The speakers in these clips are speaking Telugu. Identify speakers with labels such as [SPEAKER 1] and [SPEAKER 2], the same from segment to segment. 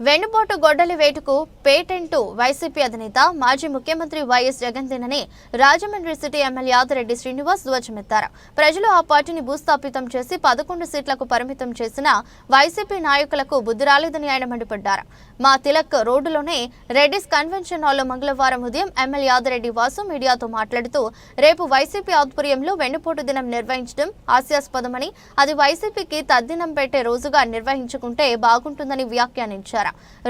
[SPEAKER 1] వెన్నుపోటు గొడ్డలి వేటుకు పేటెంటు వైసీపీ అధినేత మాజీ ముఖ్యమంత్రి వైఎస్ జగన్దేనని రాజమండ్రి సిటీ ఎమ్మెల్యే ఆదిరెడ్డి శ్రీనివాస్ ధ్వజమెత్తారు. ప్రజలు ఆ పార్టీని భూస్థాపితం చేసి పదకొండు సీట్లకు పరిమితం చేసిన వైసీపీ నాయకులకు బుద్ధి రాలేదని ఆయన మండిపడ్డారు. మా తిలక్ రోడ్డులోనే రెడ్డిస్ కన్వెన్షన్ హాల్లో మంగళవారం ఉదయం ఎమ్మెల్యే ఆదిరెడ్డి వాసు మీడియాతో మాట్లాడుతూ రేపు వైసీపీ ఆధ్వర్యంలో వెన్నుపోటు దినం నిర్వహించడం హాస్యాస్పదమని అది వైసీపీకి తద్దినం పెట్టే రోజుగా నిర్వహించుకుంటే బాగుంటుందని వ్యాఖ్యానించారు.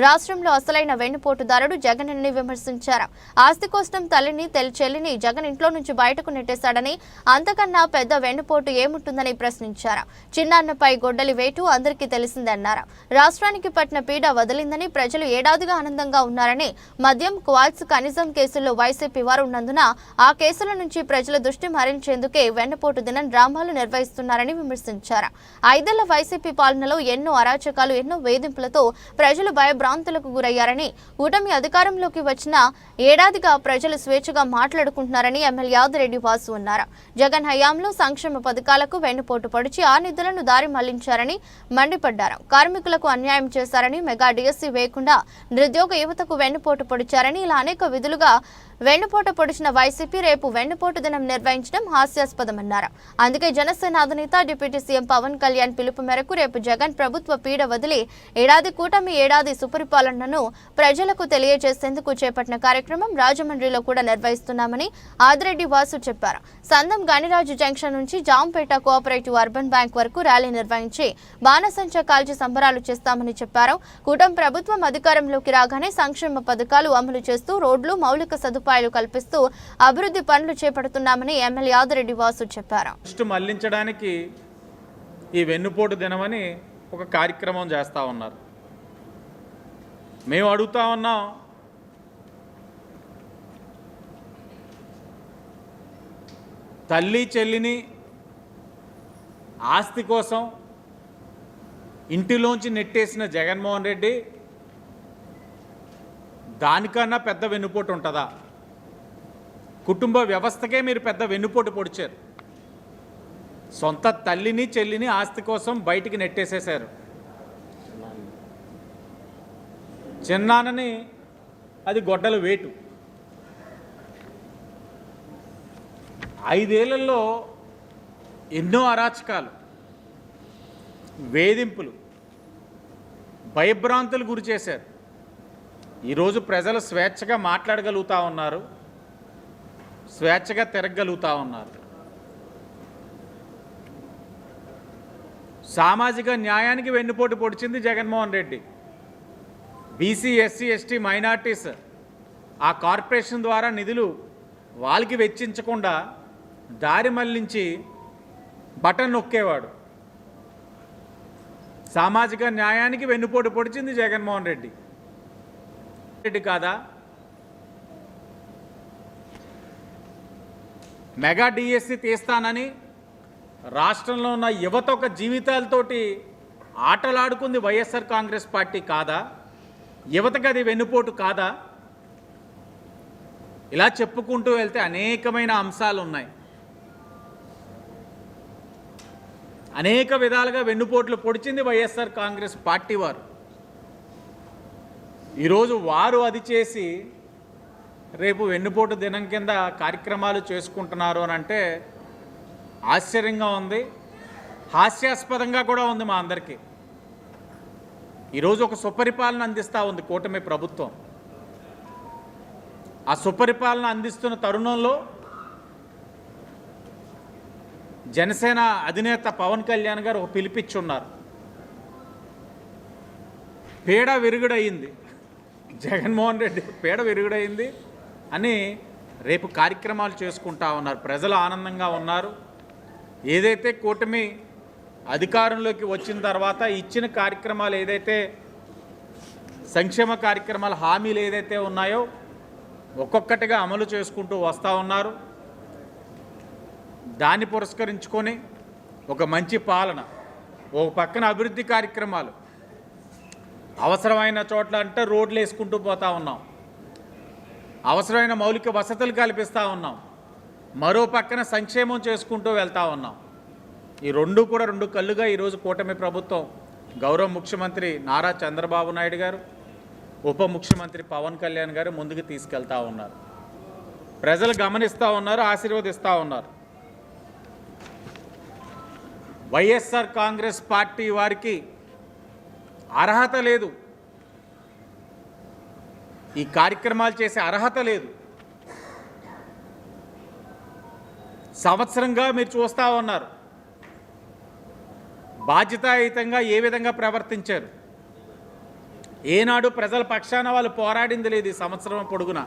[SPEAKER 1] రాష్ట్రంలో అసలైన వెన్నుపోటుదారుడు జగన్ విమర్శించారు. ఆస్తి కోసం తల్లిని తెల్ చెల్లిని జగన్ ఇంట్లో నుంచి బయటకు నెట్టేశాడని అంతకన్నా పెద్ద వెన్నుపోటు ఏముంటుందని ప్రశ్నించారు. చిన్నాన్నపై గొడ్డలి వేటు అందరికీ తెలిసిందన్నారు. రాష్ట్రానికి పట్టిన పీడ వదిలిందని ప్రజలు ఏడాదిగా ఆనందంగా ఉన్నారని మద్యం క్వాల్స్ కనిజం కేసుల్లో వైసీపీ వారు ఉన్నందున ఆ కేసుల నుంచి ప్రజల దృష్టి మరించేందుకే వెన్నుపోటు దినం డ్రామాలు నిర్వహిస్తున్నారని విమర్శించారు. ఐదేళ్ళ వైసీపీ పాలనలో ఎన్నో అరాచకాలు ఎన్నో వేధింపులతో ప్రజలు భయభ్రాంతులకు గురయ్యారని కూటమి అధికారంలోకి వచ్చిన ఏడాదిగా ప్రజలు స్వేచ్ఛగా మాట్లాడుకుంటున్నారని ఎమ్మెల్యే యాదిరెడ్డి వాసు అన్నారు. జగన్ హయాంలో సంక్షేమ పథకాలకు వెన్నుపోటు పొడిచి ఆ నిధులను దారి మళ్ళించారని మండిపడ్డారు. కార్మికులకు అన్యాయం చేశారని మెగా డిఎస్సీ వేయకుండా నిరుద్యోగ యువతకు వెన్నుపోటు పొడిచారని ఇలా అనేక విధులుగా వెన్నుపోటు పొడిచిన వైసీపీ రేపు వెన్నుపోటు దినం నిర్వహించడం హాస్యాస్పదమన్నారు. అందుకే జనసేన అధినేత డిప్యూటీ సీఎం పవన్ కళ్యాణ్ పిలుపు మేరకు రేపు జగన్ ప్రభుత్వ పీడ వదిలి ఏడాది కూటమి ఏడాది సుపరిపాలనను ప్రజలకు తెలియజేసేందుకు చేపట్టిన కార్యక్రమం రాజమండ్రిలో కూడా నిర్వహిస్తున్నామని ఆదిరెడ్డి వాసు చెప్పారు. సందం గణిరాజు జంక్షన్ నుంచి జాంపేట కోఆపరేటివ్ అర్బన్ బ్యాంక్ వరకు ర్యాలీ నిర్వహించి బాణసంచ కాల్చి సంబరాలు చేస్తామని చెప్పారు. కూటమి ప్రభుత్వం అధికారంలోకి రాగానే సంక్షేమ పథకాలు అమలు చేస్తూ రోడ్లు మౌలిక సదుపాయాలు కల్పిస్తూ అభివృద్ధి పనులు చేపడుతున్నామని ఎమ్మెల్యే యాదిరెడ్డి వాసు చెప్పారు.
[SPEAKER 2] మళ్ళించడానికి ఈ వెన్నుపోటు దినమని ఒక కార్యక్రమం చేస్తూ ఉన్నారు. మేము అడుగుతా ఉన్నాం తల్లి చెల్లిని ఆస్తి కోసం ఇంటిలోంచి నెట్టేసిన జగన్మోహన్ రెడ్డి దానికన్నా పెద్ద వెన్నుపోటు ఉంటుందా? కుటుంబ వ్యవస్థకే మీరు పెద్ద వెన్నుపోటు పొడిచారు. సొంత తల్లిని చెల్లిని ఆస్తి కోసం బయటికి నెట్టేసేశారు. చిన్నానని అది గొడ్డల వేటు. ఐదేళ్ళలో ఎన్నో అరాచకాలు వేధింపులు భయభ్రాంతులు గురి చేశారు ఈరోజు ప్రజలు స్వేచ్ఛగా మాట్లాడగలుగుతా ఉన్నారు. స్వేచ్ఛగా తిరగగలుగుతా ఉన్నారు. సామాజిక న్యాయానికి వెన్నుపోటు పొడిచింది Jaganmohan Reddy. BC SC ST minorities ఆ కార్పొరేషన్ ద్వారా నిధులు వాళ్ళకి వెచ్చించకుండా దారి మళ్ళించి బటన్ నొక్కేవాడు. సామాజిక న్యాయానికి వెన్నుపోటు పొడిచింది జగన్మోహన్ రెడ్డి. రెడ్డి కాదా? మెగా డిఎస్సి తీస్తానని రాష్ట్రంలో ఉన్న యువత ఒక జీవితాలతోటి ఆటలాడుకుంది వైఎస్ఆర్ కాంగ్రెస్ పార్టీ కాదా? యువతకు అది వెన్నుపోటు కాదా? ఇలా చెప్పుకుంటూ వెళ్తే అనేకమైన అంశాలు ఉన్నాయి. అనేక విధాలుగా వెన్నుపోట్లు పొడిచింది వైఎస్ఆర్ కాంగ్రెస్ పార్టీ వారు. ఈరోజు వారు అది చేసి రేపు వెన్నుపోటు దినం కింద కార్యక్రమాలు చేసుకుంటున్నారు అని అంటే ఆశ్చర్యంగా ఉంది. హాస్యాస్పదంగా కూడా ఉంది మా అందరికీ. ఈరోజు ఒక సుపరిపాలన అందిస్తూ ఉంది కూటమి ప్రభుత్వం. ఆ సుపరిపాలన అందిస్తున్న తరుణంలో జనసేన అధినేత పవన్ కళ్యాణ్ గారు ఒక పిలిపిచ్చున్నారు. పీడ విరుగుడయింది. జగన్మోహన్ రెడ్డి పీడ విరుగుడయింది. అని రేపు కార్యక్రమాలు చేసుకుంటా ఉన్నారు. ప్రజలు ఆనందంగా ఉన్నారు. ఏదైతే కూటమి అధికారంలోకి వచ్చిన తర్వాత ఇచ్చిన కార్యక్రమాలు ఏదైతే సంక్షేమ కార్యక్రమాల హామీలు ఏదైతే ఉన్నాయో ఒక్కొక్కటిగా అమలు చేసుకుంటూ వస్తూ ఉన్నారు. దాన్ని పురస్కరించుకొని ఒక మంచి పాలన ఒక పక్కన అభివృద్ధి కార్యక్రమాలు అవసరమైన చోట్ల అంటే రోడ్లు వేసుకుంటూ పోతా ఉన్నాం. అవసరమైన మౌలిక వసతులు కల్పిస్తూ ఉన్నాం. మరో పక్కన సంక్షేమం చేసుకుంటూ వెళ్తూ ఉన్నాం. ఈ రెండు కూడా రెండు కళ్ళుగా ఈరోజు కూటమి ప్రభుత్వం. గౌరవ ముఖ్యమంత్రి నారా చంద్రబాబు నాయుడు గారు ఉప ముఖ్యమంత్రి పవన్ కళ్యాణ్ గారు ముందుకు తీసుకెళ్తా ఉన్నారు. ప్రజలు గమనిస్తూ ఉన్నారు ఆశీర్వదిస్తూ ఉన్నారు. వైఎస్ఆర్ కాంగ్రెస్ పార్టీ వారికి అర్హత లేదు. ఈ కార్యక్రమాలు చేసే అర్హత లేదు. సంవత్సరంగా మీరు చూస్తూ ఉన్నారు. బాధ్యతాయుతంగా ఏ విధంగా ప్రవర్తించారు? ఏనాడు ప్రజల పక్షాన వాళ్ళు పోరాడింది లేదు ఈ సంవత్సరం పొడుగునా.